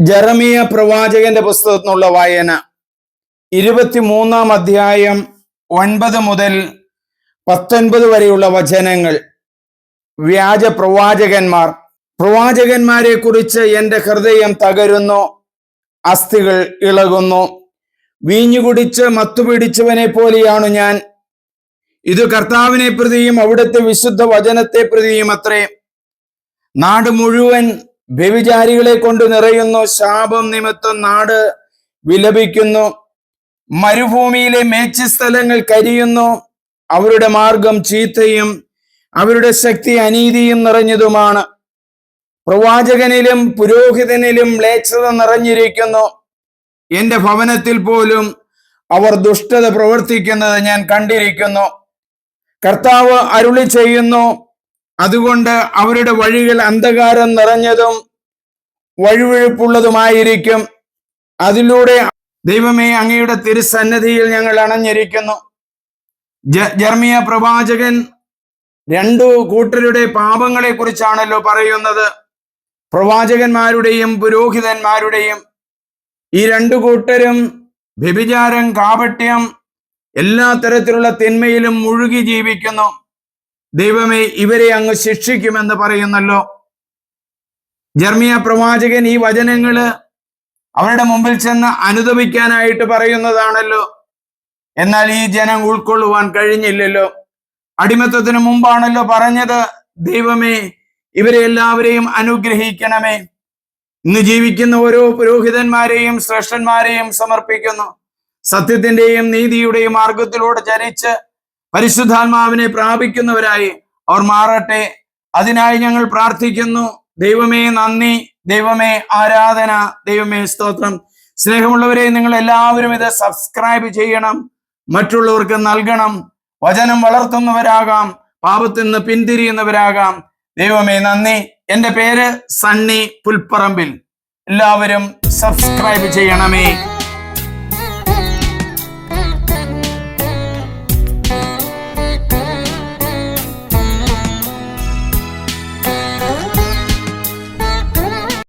ജെറമിയ പ്രവാചകന്റെ പുസ്തകത്തിൽ നിന്നുള്ള വായന. ഇരുപത്തിമൂന്നാം അധ്യായം ഒൻപത് മുതൽ പത്തൊൻപത് വരെയുള്ള വചനങ്ങൾ. വ്യാജ പ്രവാചകന്മാർ. പ്രവാചകന്മാരെ കുറിച്ച് എന്റെ ഹൃദയം തകരുന്നു അസ്ഥികൾ ഇളകുന്നു. വീഞ്ഞു കുടിച്ച് മത്തുപിടിച്ചവനെ പോലെയാണ് ഞാൻ. ഇത് കർത്താവിനെ പ്രതിയും അവിടുത്തെ വിശുദ്ധ വചനത്തെ പ്രതിയും അത്രേ. നാട് മുഴുവൻ വ്യഭിചാരികളെ കൊണ്ട് നിറയുന്നു. ശാപം നിമിത്തം നാട് വിലപിക്കുന്നു. മരുഭൂമിയിലെ മേച്ചിസ്ഥലങ്ങൾ കരിയുന്നു. അവരുടെ മാർഗം ചീത്തയും അവരുടെ ശക്തി അനീതിയും നിറഞ്ഞതുമാണ്. പ്രവാചകനിലും പുരോഹിതനിലും മ്ലേച്ഛത നിറഞ്ഞിരിക്കുന്നു. എന്റെ ഭവനത്തിൽ പോലും അവർ ദുഷ്ടത പ്രവർത്തിക്കുന്നത് ഞാൻ കണ്ടിരിക്കുന്നു. കർത്താവ് അരുളി ചെയ്യുന്നു. അതുകൊണ്ട് അവരുടെ വഴികൾ അന്ധകാരം നിറഞ്ഞതും വഴുവഴുപ്പുള്ളതുമായിരിക്കും. അതിലൂടെ ദൈവമേ അങ്ങയുടെ തിരുസന്നധിയിൽ ഞങ്ങൾ അണഞ്ഞിരിക്കുന്നു. ജർമിയ പ്രവാചകൻ രണ്ടു കൂട്ടരുടെ പാപങ്ങളെ കുറിച്ചാണല്ലോ പറയുന്നത്. പ്രവാചകന്മാരുടെയും പുരോഹിതന്മാരുടെയും ഈ രണ്ടു കൂട്ടരും വ്യഭിചാരം കാപട്യം എല്ലാ തരത്തിലുള്ള തിന്മയിലും മുഴുകി ജീവിക്കുന്നു. ദൈവമേ ഇവരെ അങ്ങ് ശിക്ഷിക്കുമെന്ന് പറയുന്നല്ലോ. ജർമിയ പ്രവാചകൻ ഈ വചനങ്ങൾ അവരുടെ മുമ്പിൽ ചെന്ന് അനുദപിക്കാനായിട്ട് പറയുന്നതാണല്ലോ. എന്നാൽ ഈ ജനം ഉൾക്കൊള്ളുവാൻ കഴിഞ്ഞില്ലല്ലോ. അടിമത്തത്തിന് മുമ്പാണല്ലോ പറഞ്ഞത്. ദൈവമേ ഇവരെ എല്ലാവരെയും അനുഗ്രഹിക്കണമേ. ഇന്ന് ജീവിക്കുന്ന ഓരോ പുരോഹിതന്മാരെയും ശ്രേഷ്ഠന്മാരെയും സമർപ്പിക്കുന്നു. സത്യത്തിന്റെയും നീതിയുടെയും മാർഗത്തിലൂടെ ചരിച്ച് പരിശുദ്ധാത്മാവിനെ പ്രാപിക്കുന്നവരായി അവർ മാറട്ടെ. അതിനായി ഞങ്ങൾ പ്രാർത്ഥിക്കുന്നു. ദൈവമേ നന്ദി. ദൈവമേ ആരാധന. ദൈവമേ സ്തോത്രം. സ്നേഹമുള്ളവരെ നിങ്ങൾ എല്ലാവരും ഇത് സബ്സ്ക്രൈബ് ചെയ്യണം. മറ്റുള്ളവർക്ക് നൽകണം. വചനം വളർത്തുന്നവരാകാം. പാപത്തിൽ നിന്ന് പിന്തിരിയുന്നവരാകാം. ദൈവമേ നന്ദി. എന്റെ പേര് സണ്ണി പുൽപ്പറമ്പിൽ. എല്ലാവരും സബ്സ്ക്രൈബ് ചെയ്യണമേ.